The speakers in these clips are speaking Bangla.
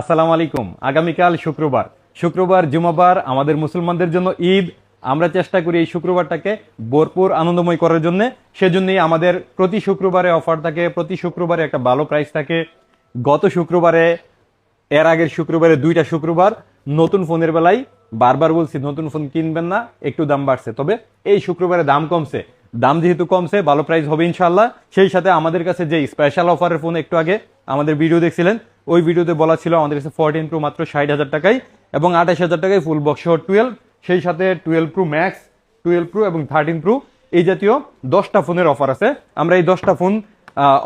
আসসালামু আলাইকুম। আগামীকাল শুক্রবার। শুক্রবার জুমাবার আমাদের মুসলমানদের জন্য ঈদ। আমরা চেষ্টা করি এই শুক্রবারটাকে ভরপুর আনন্দময় করার জন্য। সেজন্যই আমাদের প্রতি শুক্রবারে অফার থাকে, প্রতি শুক্রবারে একটা ভালো প্রাইস থাকে। গত শুক্রবারে, এর আগের শুক্রবারে দুইটা শুক্রবার। নতুন ফোনের বেলায় বারবার বলছি, নতুন ফোন কিনবেন না, একটু দাম বাড়ছে। তবে এই শুক্রবারে দাম কমছে। দাম যেহেতু কমছে, ভালো প্রাইস হবে ইনশাল্লাহ সেই সাথে আমাদের কাছে যে স্পেশাল অফারের ফোন একটু আগে আমাদের ভিডিও দেখছিলেন ওই ভিডিওতে বলা ছিল আমাদের কাছে ফোরটিন প্রো মাত্র ষাট হাজার টাকায় এবং আঠাশ হাজার টাকায় ফুল বক্স সহ টুয়েলভ সেই সাথে twelve pro max twelve pro এবং থার্টিন প্রো এই জাতীয় দশটা ফোনের অফার আছে। আমরা এই দশটা ফোন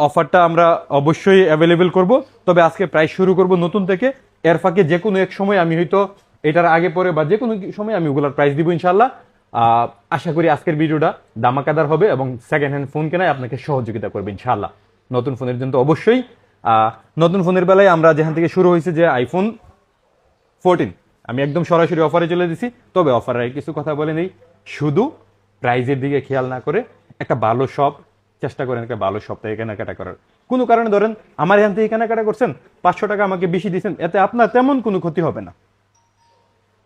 অফারটা আমরা অবশ্যই অ্যাভেলেবেল করব। তবে আজকে প্রাইস শুরু করব নতুন থেকে। এর ফাঁকে যে কোনো এক সময় আমি হয়তো এটার আগে পরে বা যে কোনো সময় আমি ওগুলোর প্রাইস দিব ইনশাল্লাহ আশা করি আজকের ভিডিওটা দামাকাদার হবে এবং সেকেন্ড হ্যান্ড ফোন কেনায় আপনাকে সহযোগিতা করবে ইনশাল্লাহ নতুন ফোনের জন্য অবশ্যই নতুন ফোনের বেলায় আমরা যেখান থেকে শুরু হয়েছে যে আইফোন ফোরটিন আমি একদম সরাসরি অফারে চলে দিছি, তবে অফারে কিছু কথা বলে নেই। শুধু প্রাইজের দিকে খেয়াল না করে একটা ভালো শপ চেষ্টা করেন একটা ভালো শপ থেকে কেনাকাটা করার। কোনো কারণে ধরেন, আমার এখান থেকে কেনাকাটা করছেন, পাঁচশো টাকা আমাকে বেশি দিয়েছেন এতে আপনার তেমন কোনো ক্ষতি হবে না।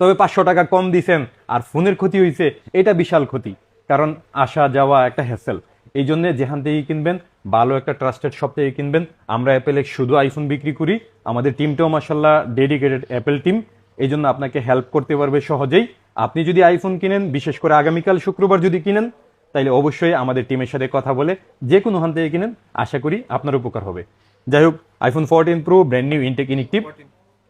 তবে পাঁচশো টাকা কম দিছেন, আর ফোনের ক্ষতি হয়েছে এটা বিশাল ক্ষতি। কারণ আসা যাওয়া একটা হ্যাসেল এই জন্য যেখান থেকে কিনবেন, ভালো একটা ট্রাস্টেড শপ থেকে কিনবেন। আমরা অ্যাপেলে শুধু আইফোন বিক্রি করি, আমাদের টিমটাও মাসাল্লাহ ডেডিকেটেড অ্যাপেল টিম এই জন্য আপনাকে হেল্প করতে পারবে সহজেই। আপনি যদি আইফোন কিনেন, বিশেষ করে আগামীকাল শুক্রবার যদি কিনেন, তাইলে অবশ্যই আমাদের টিমের সাথে কথা বলে যে কোনো হান থেকে কিনেন, আশা করি আপনার উপকার হবে। যাই হোক iPhone fourteen pro brand new intact inactive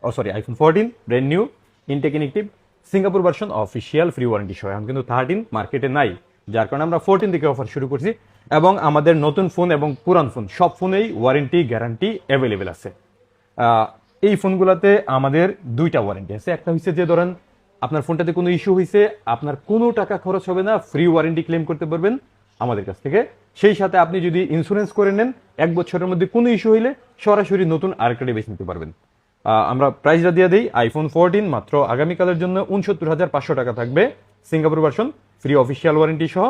ও sorry iPhone fourteen brand new intact inactive Singapore version official free warranty সহ। এখন কিন্তু থার্টিন মার্কেটে নাই। যার কারণে আমরা ফোরটিন থেকে অফার শুরু করছি। এবং আমাদের নতুন ফোন এবং পুরান ফোন, সব ফোনেই ওয়ারেন্টি গ্যারান্টি অ্যাভেলেবেল আছে। এই ফোনগুলোতে আমাদের দুইটা ওয়ারেন্টি আছে। একটা হচ্ছে যে ধরেন, আপনার ফোনটাতে কোনো ইস্যু হয়েছে আপনার কোনো টাকা খরচ হবে না ফ্রি ওয়ারেন্টি ক্লেম করতে পারবেন আমাদের কাছ থেকে। সেই সাথে আপনি যদি ইন্স্যুরেন্স করে নেন, এক বছরের মধ্যে কোনো ইস্যু হইলে সরাসরি নতুন আরেকটা ডিভাইস নিতে পারবেন। আমরা প্রাইসটা দিয়ে দিই আইফোন ফোরটিন মাত্র আগামীকালের জন্য উনসত্তর হাজার পাঁচশো টাকা থাকবে Singapore version free official warranty সহ।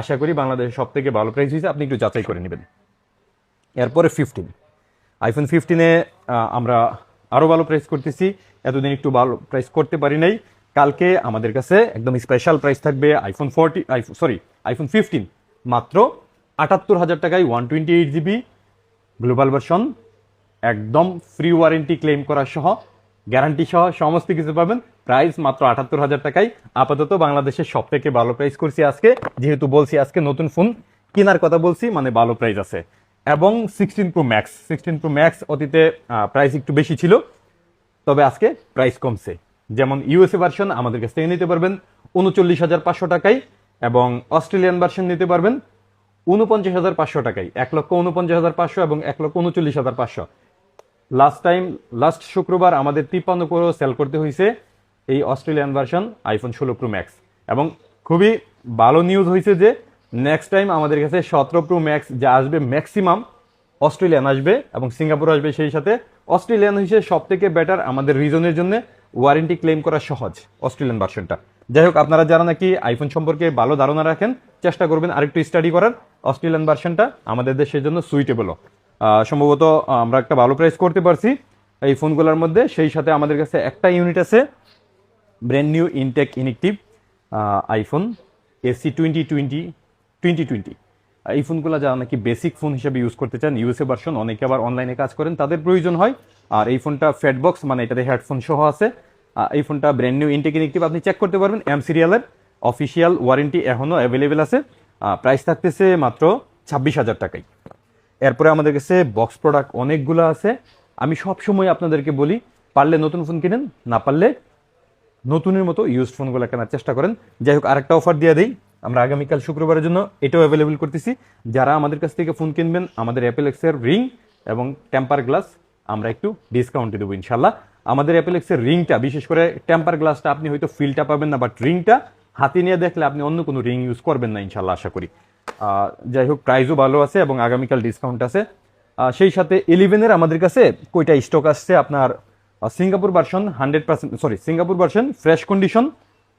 আশা করি বাংলাদেশের সব থেকে ভালো প্রাইস হয়েছে। আপনি একটু যাচাই করে নেবেন। এরপরে ফিফটিন আইফোন ফিফটিনে আমরা আরও ভালো প্রাইস করতেছি। এতদিন একটু ভালো প্রাইস করতে পারি নাই। কালকে আমাদের কাছে একদম স্পেশাল প্রাইস থাকবে iPhone forty sorry iPhone fifteen মাত্র আটাত্তর হাজার টাকায় one twenty eight GB global version একদম ফ্রি ওয়ারেন্টি ক্লেম করা সহ গ্যারান্টি সহ সমস্ত কিছু পাবেন। প্রাইস মাত্র আটাত্তর হাজার টাকায়। আপাতত বাংলাদেশের সব থেকে ভালো প্রাইস করছি আজকে। যেহেতু বলছি আজকে নতুন ফোন কেনার কথা বলছি মানে ভালো প্রাইস আছে। এবং sixteen pro max sixteen pro max অতীতে প্রাইস একটু বেশি ছিল। তবে আজকে প্রাইস কমছে। যেমন ইউএসএ ভার্সন আমাদের কাছ থেকে নিতে পারবেন উনচল্লিশ হাজার পাঁচশো টাকায় এবং অস্ট্রেলিয়ান ভার্সন নিতে পারবেন উনপঞ্চাশ হাজার পাঁচশো টাকায়। এক লক্ষ উনপঞ্চাশ হাজার পাঁচশো এবং এক লক্ষ উনচল্লিশ হাজার পাঁচশো। লাস্ট টাইম লাস্ট শুক্রবার আমাদের তিপ্পান্ন প্রো সেল করতে হয়েছে। এই অস্ট্রেলিয়ান ভার্সন আইফোন ষোলো প্রো ম্যাক্স এবং খুবই ভালো নিউজ হয়েছে যে নেক্সট টাইম আমাদের কাছে সতেরো প্রো ম্যাক্স যা আসবে ম্যাক্সিমাম অস্ট্রেলিয়ান আসবে এবং সিঙ্গাপুর আসবে সেই সাথে। অস্ট্রেলিয়ান হিসেবে সব থেকে বেটার আমাদের রিজনের জন্য ওয়ারেন্টি ক্লেম করা সহজ অস্ট্রেলিয়ান ভার্সনটা যাই হোক, আপনারা যারা নাকি আইফোন সম্পর্কে ভালো ধারণা রাখেন, চেষ্টা করবেন আরেকটু স্টাডি করার। অস্ট্রেলিয়ান ভার্সনটা আমাদের দেশের জন্য সুইটেবলও সম্ভবত আমরা একটা ভালো প্রাইস করতে পারছি এই ফোনগুলোর মধ্যে। সেই সাথে আমাদের কাছে একটা ইউনিট আছে brand new intact inactive iPhone SE twenty twenty twenty twenty এই ফোনগুলো যারা নাকি বেসিক ফোন হিসেবে ইউজ করতে চান ইউএসএ ভার্সন অনেকে আবার অনলাইনে কাজ করেন, তাদের প্রয়োজন হয়। আর এই ফোনটা ফ্যাট বক্স মানে এটাতে হেডফোন সহ আছে। এই ফোনটা ব্র্যান্ড নিউ ইনটেক ইনিকটিভ আপনি চেক করতে পারবেন এম সিরিয়ালের অফিসিয়াল ওয়ারেন্টি এখনও অ্যাভেলেবেল আছে। প্রাইস থাকতেছে মাত্র ছাব্বিশ হাজার টাকায়। এরপরে আমাদের কাছে বক্স প্রোডাক্ট অনেকগুলো আছে। আমি সব সময় আপনাদেরকে বলি, পারলে নতুন ফোন কিনেন, না পারলে নতুনের মতো ইউজ ফোনগুলো কেনার চেষ্টা করেন। যাই হোক আরেকটা অফার দিয়ে দিই। আমরা আগামীকাল শুক্রবারের জন্য এটাও অ্যাভেলেবেল করতেছি। যারা আমাদের কাছ থেকে ফোন কিনবেন, আমাদের অ্যাপেল এক্সের রিং এবং টেম্পার গ্লাস আমরা একটু ডিসকাউন্টে দেবো ইনশাল্লাহ আমাদের অ্যাপেল এক্সের রিংটা বিশেষ করে টেম্পার গ্লাসটা আপনি হয়তো ফিলটা পাবেন না বাট রিংটা হাতে নিয়ে দেখলে আপনি অন্য কোনো রিং ইউজ করবেন না ইনশাল্লাহ আশা করি। যাই হোক প্রাইসও ভালো আছে এবং আগামীকাল ডিসকাউন্ট আছে। সেই সাথে ইলেভেনের আমাদের কাছে কয়টা স্টক আসছে? আপনার Singapore version hundred percent sorry Singapore version fresh condition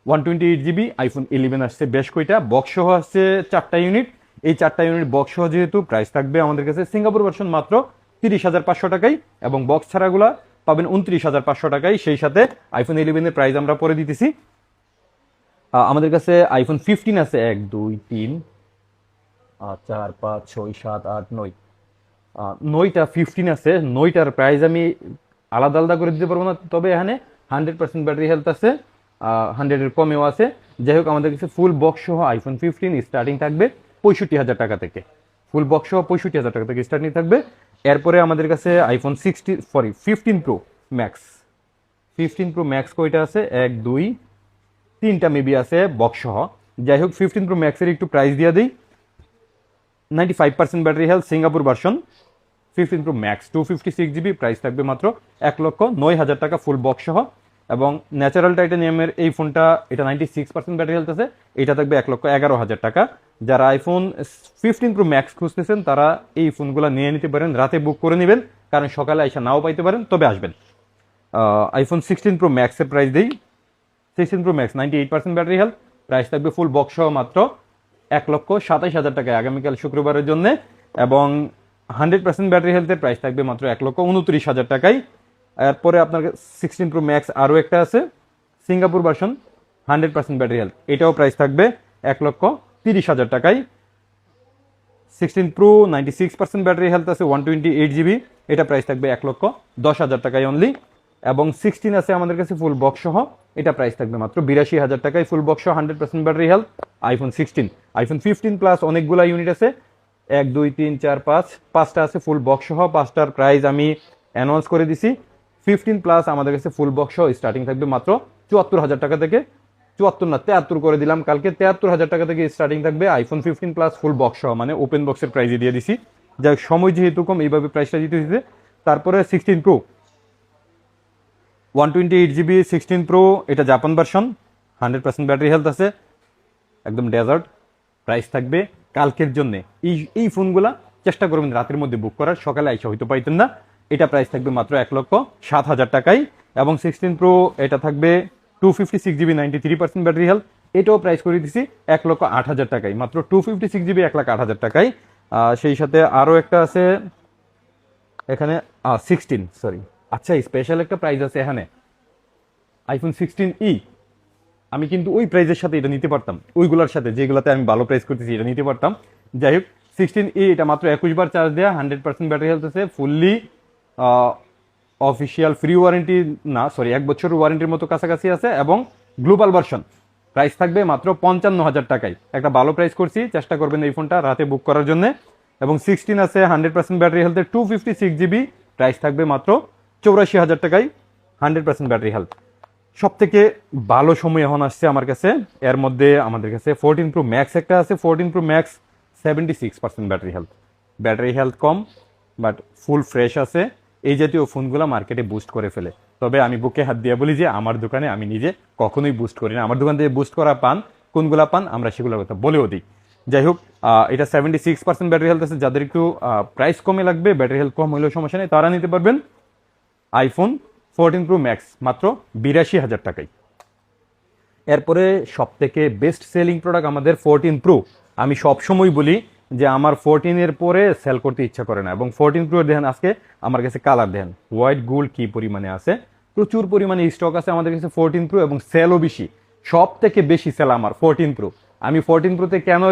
one twenty eight GB iPhone eleven আসছে বেশ কয়টা বক্স সহ আসছে চারটা ইউনিট এই চারটা ইউনিট বক্স সহ যেহেতু প্রাইস থাকবে আমাদের কাছে সিঙ্গাপুর ভার্সন মাত্র তিরিশ হাজার পাঁচশো টাকায় এবং বক্স ছাড়াগুলা পাবেন উনত্রিশ হাজার পাঁচশো টাকায় সেই সাথে আইফোন ইলেভেনের প্রাইস আমরা পরে দিতেছি। আমাদের কাছে আইফোন ফিফটিন আছে। এক, দুই, তিন চার, পাঁচ, ছয়, সাত, আট, নয়। নয়টা ফিফটিন আছে। নয়টার প্রাইস আমি আলাদা আলাদা করে দিতে পারব না। তবে এখানে হান্ড্রেড পার্সেন্ট ব্যাটারি হেলথ আছে হান্ড্রেডের কমেও আছে। যাই হোক, আমাদের কাছে ফুল বক্স সহ আইফোন ফিফটিন স্টার্টিং থাকবে পঁয়ষট্টি হাজার টাকা থেকে। ফুল বক্স সহ পঁয়ষট্টি হাজার টাকা থেকে স্টার্টিং থাকবে। এরপরে আমাদের কাছে iPhone sixty sorry fifteen pro max fifteen pro max কয়টা আছে? এক, দুই, তিনটা মেবি আছে বক্স সহ। যাই হোক ফিফটিন প্রো ম্যাক্সের একটু প্রাইস দিয়ে দিই। Ninety five percent battery health Singapore version fifteen pro max two fifty six GB price থাকবে মাত্র এক লক্ষ নয় হাজার টাকা ফুল বক্স সহ। এবং ন্যাচারাল টাইটানিয়ামের এই ফোনটা এটা ninety six percent battery health আছে এটা থাকবে এক লক্ষ এগারো হাজার টাকা। যারা আইফোন ফিফটিন প্রো ম্যাক্স খুঁজতেছেন, তারা এই ফোনগুলো নিয়ে নিতে পারেন, রাতে বুক করে নেবেন, কারণ সকালে আইসা নাও পাইতে পারেন, তবে আসবেন। আইফোন সিক্সটিন প্রো ম্যাক্সের প্রাইস দিই। Sixteen pro max ninety eight percent battery health price থাকবে ফুল বক্স সহ মাত্র এক লক্ষ সাতাইশ হাজার টাকায় আগামীকাল শুক্রবারের জন্য। এবং হান্ড্রেড পার্সেন্ট ব্যাটারি হেলথের প্রাইস থাকবে মাত্র এক লক্ষ উনত্রিশ হাজার টাকায়। এরপরে আপনার সিক্সটিন প্রো ম্যাক্স আরও একটা আছে Singapore version hundred percent battery health. এটাও প্রাইস থাকবে এক লক্ষ তিরিশ হাজার টাকায়। Sixteen pro ninety six percent battery health আছে ওয়ান টোয়েন্টি এইট জিবি এটা প্রাইস থাকবে এক লক্ষ দশ হাজার টাকায় অনলি এবং সিক্সটিন আছে আমাদের কাছে ফুল বক্স সহ। এটা প্রাইস থাকবে মাত্র বিরাশি হাজার টাকায় ফুল বক্স সহ, hundred percent battery health. IPhone sixteen iPhone fifteen plus অনেকগুলা ইউনিট আছে। এক, দুই, তিন, চার, পাঁচ। পাঁচটা আছে ফুল বক্স সহ। পাঁচটার প্রাইস আমি অ্যানাউন্স করে দিছি। ফিফটিন প্লাস আমাদের কাছে ফুল বক্স সহ স্টার্টিং থাকবে মাত্র চুয়াত্তর হাজার টাকা থেকে। চুয়াত্তর না, তেয়াত্তর করে দিলাম কালকে। তেয়াত্তর হাজার টাকা থেকে স্টার্টিং থাকবে iPhone fifteen plus full box সহ। মানে ওপেন বক্সের প্রাইসে দিয়ে দিছি। যাই সময় যেহেতু কম, এইভাবে প্রাইসটা দিতে হয়েছে তারপরে sixteen pro one twenty eight GB sixteen pro এটা Japan version hundred percent battery health আছে। একদম ডেজার্ট প্রাইস থাকবে কালকের জন্য। এই এই ফোনগুলা চেষ্টা করবেন রাতের মধ্যে বুক করার সকালে আইসা হয়তো পাইতেন না। এটা প্রাইস থাকবে মাত্র এক লক্ষ সাত হাজার টাকায় এবং সিক্সটিন প্রো এটা থাকবে two fifty six GB ninety three percent battery health এটাও প্রাইস করে দিছি এক লক্ষ আট হাজার টাকায় মাত্র টু ফিফটি সিক্স জিবি এক লাখ আট হাজার আহ, সেই সাথে আরও একটা আছে এখানে সিক্সটিন সরি আচ্ছা স্পেশাল একটা প্রাইস আছে এখানে। আইফোন সিক্সটিন ই আমি কিন্তু ওই প্রাইজের সাথে এটা নিতে পারতাম। ওইগুলোর সাথে, যেগুলোতে আমি ভালো প্রাইস করতেছি, এটা নিতে পারতাম। যাই হোক সিক্সটিন ই এটা মাত্র একুশ বার চার্জ দেওয়া হান্ড্রেড পার্সেন্ট ব্যাটারি হেলথ আছে ফুললি অফিসিয়াল ফ্রি ওয়ারেন্টি না সরি এক বছর ওয়ারেন্টির মতো কাছাকাছি আছে এবং গ্লোবাল ভার্সন প্রাইস থাকবে মাত্র পঞ্চান্ন হাজার টাকায়। একটা ভালো প্রাইস করছি, চেষ্টা করবেন এই ফোনটা রাতে বুক করার জন্য। এবং সিক্সটিন আছে হান্ড্রেড পার্সেন্ট ব্যাটারি হেলথের two fifty six GB price থাকবে মাত্র চৌরাশি হাজার টাকায় হান্ড্রেড পার্সেন্ট ব্যাটারি হেলথ সব থেকে ভালো সময় এখন আসছে আমার কাছে। এর মধ্যে আমাদের কাছে ফোরটিন প্রো ম্যাক্স একটা আছে fourteen pro max seventy six percent battery health battery health com but full fresh আছে। এই জাতীয় ফোনগুলো মার্কেটে বুস্ট করে ফেলে। তবে আমি বুকে হাত দিয়ে বলি যে, আমার দোকানে আমি নিজে কখনোই বুস্ট করি না। আমার দোকান থেকে বুস্ট করা পান, কোনগুলা পান, আমরা সেগুলোর কথা বলেও দিই। যাই হোক এটা seventy six percent battery health আছে। যাদের একটু প্রাইস কমে লাগবে ব্যাটারি হেলথ কম হলেও সমস্যা নেই, তারা নিতে পারবেন আইফোন ফোরটিন প্রো ম্যাক্স, মাত্র বিরাশি হাজার টাকায় এরপরে সব থেকে বেস্ট সেলিং প্রোডাক্ট আমাদের ফোরটিন প্রো। আমি সবসময় বলি যে আমার ফোরটিনের পরে সেল করতে ইচ্ছা করে না এবং ফোরটিন প্রো দেখেন আজকে আমার কাছে কালার দেখেন হোয়াইট গোল্ড কি পরিমাণে আছে? প্রচুর পরিমাণে স্টক আছে আমাদের কাছে ফোরটিন প্রো এবং সেলও বেশি। সব থেকে বেশি সেল আমার ফোরটিন প্রো। আমি ফোরটিন প্রোতে কেন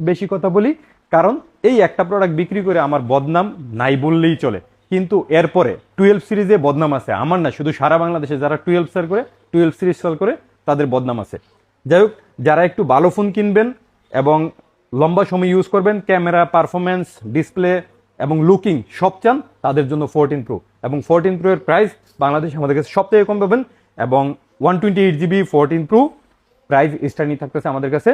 বেশি কথা বলি? কারণ এই একটা প্রোডাক্ট বিক্রি করে আমার বদনাম নাই বললেই চলে। কিন্তু এরপরে টুয়েলভ সিরিজে বদনাম আছে। আমার না, শুধু সারা বাংলাদেশে যারা টুয়েলভ সেল করে টুয়েলভ সিরিজ সেল করে, তাদের বদনাম আছে। যাই হোক, যারা একটু ভালো ফোন কিনবেন এবং লম্বা সময় ইউজ করবেন ক্যামেরা পারফরমেন্স ডিসপ্লে এবং লুকিং সব চান, তাদের জন্য ফোরটিন প্রো এবং ফোরটিন প্রো এর প্রাইস বাংলাদেশে আমাদের কাছে সব থেকে কম পাবেন এবং one twenty eight GB fourteen pro price starting থাকতেছে আমাদের কাছে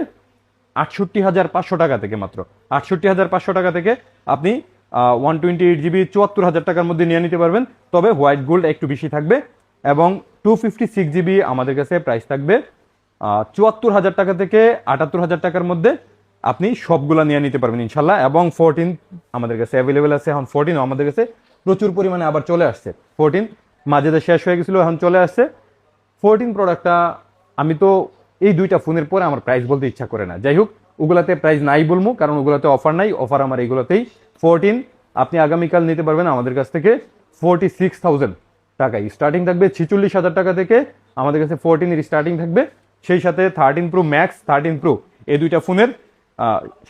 আটষট্টি হাজার পাঁচশো টাকা থেকে মাত্র। আটষট্টি হাজার পাঁচশো টাকা থেকে আপনি ওয়ান টোয়েন্টি এইট জিবি চুয়াত্তর হাজার টাকার মধ্যে নিয়ে নিতে পারবেন। তবে হোয়াইট গোল্ড একটু বেশি থাকবে এবং টু ফিফটি সিক্স জিবি আমাদের কাছে প্রাইস থাকবে। চুয়াত্তর হাজার টাকা থেকে আটাত্তর হাজার টাকার মধ্যে আপনি সবগুলা নিয়ে নিতে পারবেন ইনশাল্লাহ। এবং ফোরটিন আমাদের কাছে অ্যাভেলেবেল আছে। এখন ফোরটিনও আমাদের কাছে প্রচুর পরিমাণে আবার চলে আসছে। ফোরটিন মাঝেতে শেষ হয়ে গেছিল, এখন চলে আসছে। ফোরটিন প্রোডাক্টটা আমি তো এই দুইটা ফোনের পরে আমার প্রাইস বলতে ইচ্ছা করে না। যাই হোক, ওগুলাতে প্রাইস নাই বলব কারণ ওগুলাতে অফার নাই। অফার আমার এইগুলোতেই ফোরটিন, আপনি আগামীকাল নিতে পারবেন আমাদের কাছ থেকে ফোরটি সিক্স থাউজেন্ড টাকায় স্টার্টিং থাকবে ছিচল্লিশ হাজার টাকা থেকে আমাদের কাছে ফোরটিনের স্টার্টিং থাকবে। সেই সাথে thirteen pro max thirteen pro এই দুইটা ফোনের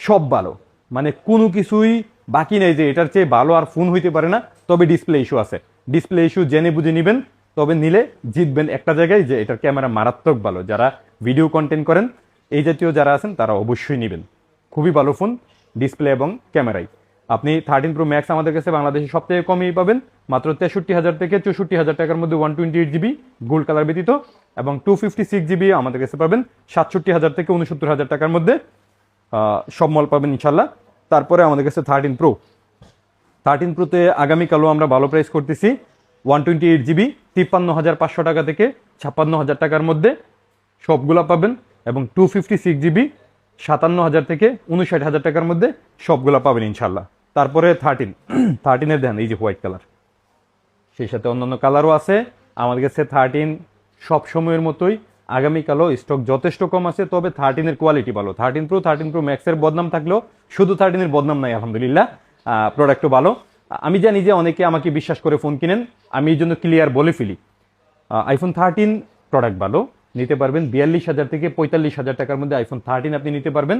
সব ভালো। মানে কোনো কিছুই বাকি নেই যে এটার চেয়ে ভালো আর ফোন হইতে পারে না। তবে ডিসপ্লে ইস্যু আছে। ডিসপ্লে ইস্যু জেনে বুঝে নেবেন, তবে নিলে জিতবেন একটা জায়গায় যে এটার ক্যামেরা মারাত্মক ভালো। যারা ভিডিও কন্টেন্ট করেন, এই জাতীয় যারা আছেন, তারা অবশ্যই নেবেন। খুবই ভালো ফোন ডিসপ্লে এবং ক্যামেরাই আপনি থার্টিন প্রো ম্যাক্স আমাদের কাছে বাংলাদেশে সবথেকে কমই পাবেন। মাত্র তেষট্টি হাজার থেকে চৌষট্টি হাজার টাকার মধ্যে one twenty eight GB gold colour ব্যতীত এবং টু ফিফটি সিক্স জিবি আমাদের কাছে পাবেন। সাতষট্টি হাজার থেকে উনসত্তর হাজার টাকার মধ্যে সব মল পাবেন ইনশাল্লাহ তারপরে আমাদের কাছে থার্টিন প্রো থার্টিন প্রোতে আগামীকালও আমরা ভালো প্রাইস করতেছি। ওয়ান টোয়েন্টি এইট জিবি তিপ্পান্ন হাজার পাঁচশো টাকা থেকে ছাপ্পান্ন হাজার টাকার মধ্যে সবগুলা পাবেন এবং টু ফিফটি সিক্স জিবি সাতান্ন হাজার থেকে উনষাট হাজার টাকার মধ্যে সবগুলা পাবেন ইনশাল্লাহ তারপরে থার্টিন থার্টিনের দেন, এই যে হোয়াইট কালার সেই সাথে অন্যান্য কালারও আছে। আমাদের কাছে থার্টিন সব সময়ের মতোই। আগামীকালও স্টক যথেষ্ট কম আছে, তবে থার্টিনের কোয়ালিটি ভালো। থার্টিন প্রো থার্টিন প্রো ম্যাক্সের বদনাম থাকলেও শুধু থার্টিনের বদনাম নাই, আলহামদুলিল্লাহ। প্রোডাক্টও ভালো। আমি জানি যে অনেকে আমাকে বিশ্বাস করে ফোন কিনেন। আমি এই জন্য ক্লিয়ার বলে ফেলি। আইফোন থার্টিন প্রোডাক্ট ভালো। নিতে পারবেন বিয়াল্লিশ হাজার থেকে পঁয়তাল্লিশ হাজার টাকার মধ্যে আইফোন থার্টিন আপনি নিতে পারবেন।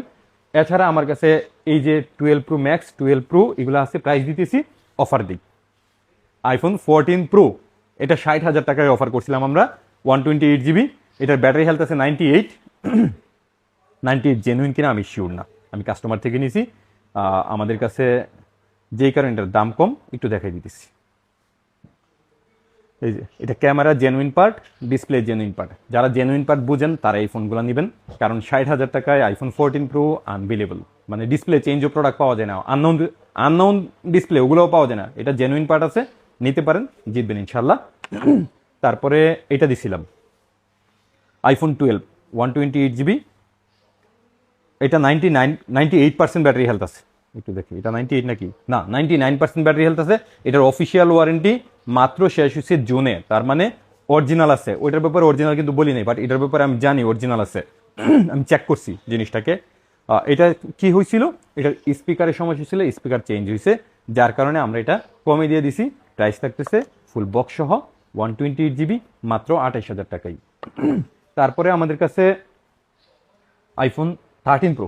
এছাড়া আমার কাছে এই যে twelve pro max twelve pro এগুলো আছে প্রাইস দিতেছি অফার দিই। আইফোন ফোরটিন প্রো এটা ষাট হাজার টাকায় অফার করছিলাম আমরা ওয়ান টোয়েন্টি এইট জিবি এটার ব্যাটারি হেলথ আছে ninety eight ninety eight genuine কিনা আমি শিওর না। আমি কাস্টমার থেকে নিয়েছি আমাদের কাছে যেই কারণে এটার দাম কম, একটু দেখাই দিতেছি। এই যে, এটা camera genuine part display genuine part যারা জেনুইন পার্ট বুঝেন, তারা এই ফোনগুলো নেবেন। কারণ ষাট হাজার টাকায় আইফোন ফোরটিন প্রো আনবিলেবল মানে ডিসপ্লে চেঞ্জও প্রোডাক্ট পাওয়া যায় না। আননোন আননোন ডিসপ্লে ওগুলোও পাওয়া যায় না। এটা জেনুইন পার্ট আছে, নিতে পারেন, জিতবেন ইনশাল্লাহ তারপরে এটা দিছিলাম। IPhone twelve one twenty eight GB এটা ninety nine ninety eight percent battery health আছে। একটু দেখি, এটা নাইনটি এইট নাকি? না ninety nine percent battery health আছে। এটার অফিসিয়াল ওয়ারেন্টি মাত্র শেষ হয়েছে জুনে, তার মানে অরিজিনাল আছে। ওইটার ব্যাপারে অরিজিনাল কিন্তু বলি নাই বাট এটার ব্যাপারে আমি জানি অরিজিনাল আছে। আমি চেক করছি জিনিসটাকে। এটা কি হয়েছিল? এটার স্পিকারের সমস্যা ছিল স্পিকার চেঞ্জ হয়েছে, যার কারণে আমরা এটা কমে দিয়ে দিছি। প্রাইস থাকতেছে ফুল বক্স সহ ওয়ান টোয়েন্টি এইট জিবি মাত্র আঠাইশ হাজার টাকাই। তারপরে আমাদের কাছে iPhone thirteen pro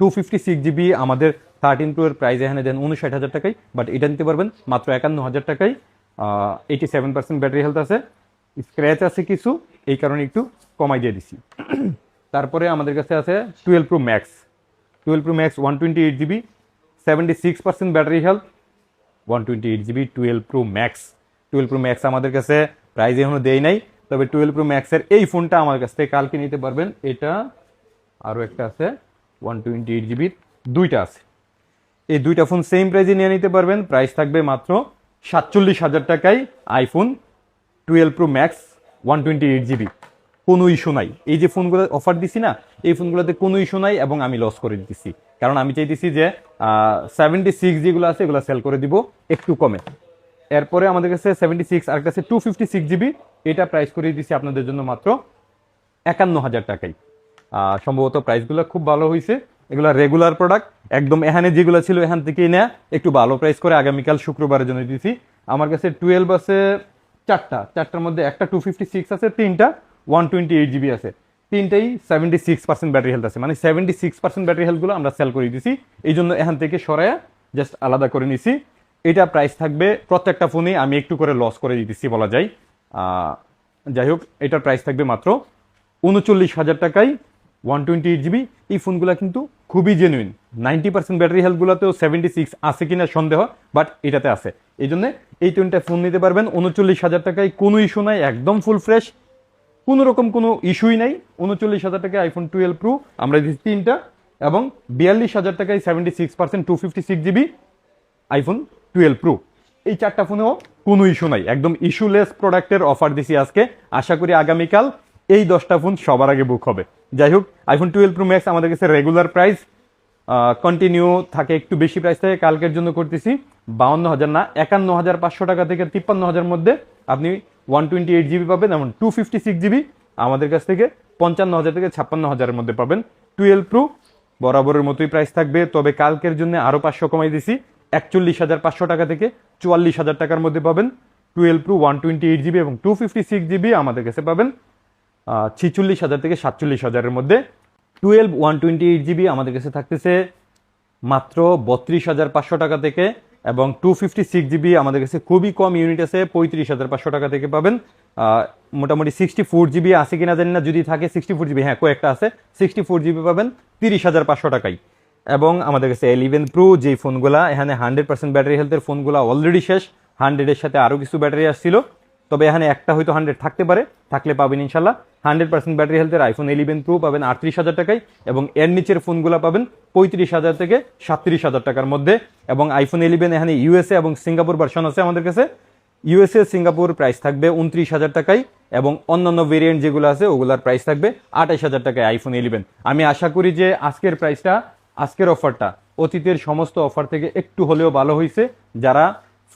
two fifty six GB আমাদের থার্টিন প্রো এর প্রাইস এখানে দেন উনষাট হাজার টাকাই বাট এটা নিতে পারবেন মাত্র একান্ন হাজার টাকায় eighty seven percent battery health আছে স্ক্র্যাচ আছে কিছু, এই কারণে একটু কমাই দিয়ে দিছি। তারপরে আমাদের কাছে আছে twelve pro max twelve pro max one twenty eight GB seventy six percent battery health one twenty eight GB twelve pro max twelve pro max আমাদের কাছে প্রাইজ এখনও দেয় নাই, তবে টুয়েলভ প্রো ম্যাক্সের এই ফোনটা আমার কাছ থেকে কালকে নিতে পারবেন। এটা আরও একটা আছে ওয়ান টোয়েন্টি এইট জিবির দুইটা আছে। এই দুইটা ফোন সেম প্রাইজে নিয়ে নিতে পারবেন প্রাইস থাকবে মাত্র সাতচল্লিশ হাজার টাকায় iPhone twelve pro max one twenty eight GB কোনো ইস্যু নাই। এই যে ফোনগুলো অফার দিছি না, এই ফোনগুলোতে কোনো ইস্যু নাই এবং আমি লস করে দিতেছি। কারণ আমি চাইতেছি যে সেভেন্টি সিক্স যেগুলো আছে এগুলো সেল করে দিব একটু কমে। এরপরে আমাদের কাছে সেভেন্টি সিক্স আর কাছে টু ফিফটি সিক্স জিবি এটা প্রাইস করে দিচ্ছি আপনাদের জন্য মাত্র একান্ন হাজার টাকাই সম্ভবত প্রাইসগুলো খুব ভালো হয়েছে এগুলো রেগুলার প্রোডাক্ট একদম এখানে যেগুলো ছিল এখান থেকেই নেয়া, একটু ভালো প্রাইস করে আগামীকাল শুক্রবারের জন্য দিয়েছি আমার কাছে টুয়েলভ আছে চারটা, চারটার মধ্যে একটা টু ফিফটি সিক্স আছে, তিনটা ওয়ান টোয়েন্টি এইট জিবি আছে। তিনটাই seventy six percent battery health আছে। মানে সেভেন্টি সিক্স পার্সেন্ট ব্যাটারি হেলথগুলো আমরা সেল করে দিছি। এই জন্য এখান থেকে সরায়া জাস্ট আলাদা করে নিছি। এটা প্রাইস থাকবে প্রত্যেকটা ফোনে আমি একটু করে লস করে দিতেছি বলা যায়। যাই হোক এটার প্রাইস থাকবে মাত্র উনচল্লিশ হাজার টাকায় ওয়ান টোয়েন্টি এইট জিবি এই ফোনগুলো কিন্তু খুবই জেনুইন নাইনটি পার্সেন্ট ব্যাটারি হেলথগুলোতেও সেভেন্টি সিক্স আছে কিনা সন্দেহ বাট এটাতে আছে। এই জন্য এই তিনটা ফোন নিতে পারবেন। উনচল্লিশ হাজার টাকায় কোনো ইস্যু নাই, একদম ফুল ফ্রেশ কোনো রকম কোনো ইস্যুই নাই। উনচল্লিশ হাজার টাকায় আইফোন টুয়েলভ প্রো আমরা দিচ্ছি তিনটা, এবং বিয়াল্লিশ হাজার টাকায় seventy six percent two fifty six GB iPhone twelve pro এই চারটা ফোনেও কোনো ইস্যু নাই। একদম ইস্যুলেস প্রোডাক্টের অফার দিছি আজকে। আশা করি আগামীকাল এই দশটা ফোন সবার আগে বুক হবে। যাই হোক আইফোন টুয়েলভ প্রো ম্যাক্স আমাদের কাছে রেগুলার প্রাইস কন্টিনিউ থাকে একটু বেশি প্রাইস থাকে, কালকের জন্য করতেছি বাউন্ন হাজার না, একান্ন হাজার পাঁচশো টাকা থেকে তিপ্পান্ন হাজার মধ্যে আপনি ওয়ান টোয়েন্টি এইট জিবি পাবেন এবং টু ফিফটি সিক্স জিবি আমাদের কাছ থেকে পঞ্চান্ন হাজার থেকে ছাপ্পান্ন হাজারের মধ্যে পাবেন। টুয়েলভ প্রো বরাবরের মতোই প্রাইস থাকবে, তবে কালকের জন্য আরও পাঁচশো কমাই দিছি, একচল্লিশ হাজার পাঁচশো টাকা থেকে চুয়াল্লিশ হাজার টাকার মধ্যে পাবেন। Twelve pro one twenty eight GB এবং টু ফিফটি সিক্স জিবি আমাদের কাছে পাবেন। ছিচল্লিশ হাজার থেকে সাতচল্লিশ হাজারের মধ্যে twelve one twenty eight GB আমাদের কাছে থাকতেছে মাত্র বত্রিশ হাজার পাঁচশো টাকা থেকে এবং টু ফিফটি সিক্স জিবি আমাদের কাছে খুবই কম ইউনিট আছে, পঁয়ত্রিশ হাজার পাঁচশো টাকা থেকে পাবেন। মোটামুটি সিক্সটি ফোর জিবি আছে কিনা জানি না, যদি থাকে সিক্সটি ফোর জিবি হ্যাঁ কয়েকটা আছে সিক্সটি ফোর জিবি পাবেন, তিরিশ হাজার পাঁচশো টাকায় এবং আমাদের কাছে এলিভেন প্রো যে ফোনগুলা এখানে হান্ড্রেড পার্সেন্ট ব্যাটারি হেলথের ফোনগুলো অলরেডি শেষ হান্ড্রেডের সাথে আরও কিছু ব্যাটারি আসছিল। তবে এখানে একটা হয়তো হান্ড্রেড থাকতে পারে, থাকলে পাবেন ইনশাল্লাহ হান্ড্রেড পার্সেন্ট ব্যাটারি হেলথের আইফোন ইলেভেন প্রো পাবেন আটত্রিশ হাজার টাকায় এবং এর নিচের ফোনগুলো পাবেন পঁয়ত্রিশ হাজার থেকে সাতত্রিশ হাজার টাকার মধ্যে। এবং আইফোন ইলেভেন এখানে ইউএসএ এবং সিঙ্গাপুর ভার্সন আছে আমাদের কাছে। ইউএসএ সিঙ্গাপুর প্রাইস থাকবে উনত্রিশ হাজার টাকায় এবং অন্যান্য ভেরিয়েন্ট যেগুলো আছে ওগুলার প্রাইস থাকবে আঠাশ হাজার টাকায় আইফোন ইলেভেন আমি আশা করি যে আজকের প্রাইসটা আজকের অফারটা অতীতের সমস্ত অফার থেকে একটু হলেও ভালো হয়েছে যারা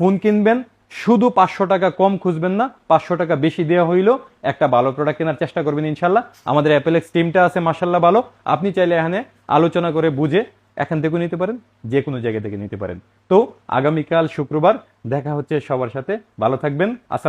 ফোন কিনবেন শুধু পাঁচশো টাকা কম খুঁজবেন না, পাঁচশো টাকা বেশি দেওয়া হইল একটা ভালো প্রোডাক্ট কেনার চেষ্টা করবেন ইনশাল্লাহ। আমাদের অ্যাপেলেক্স টিমটা আছে মাসাল্লাহ ভালো। আপনি চাইলে এখানে আলোচনা করে বুঝে এখান থেকেও নিতে পারেন, যে কোনো জায়গা থেকে নিতে পারেন। তো আগামীকাল শুক্রবার দেখা হচ্ছে সবার সাথে। ভালো থাকবেন, আসসালাম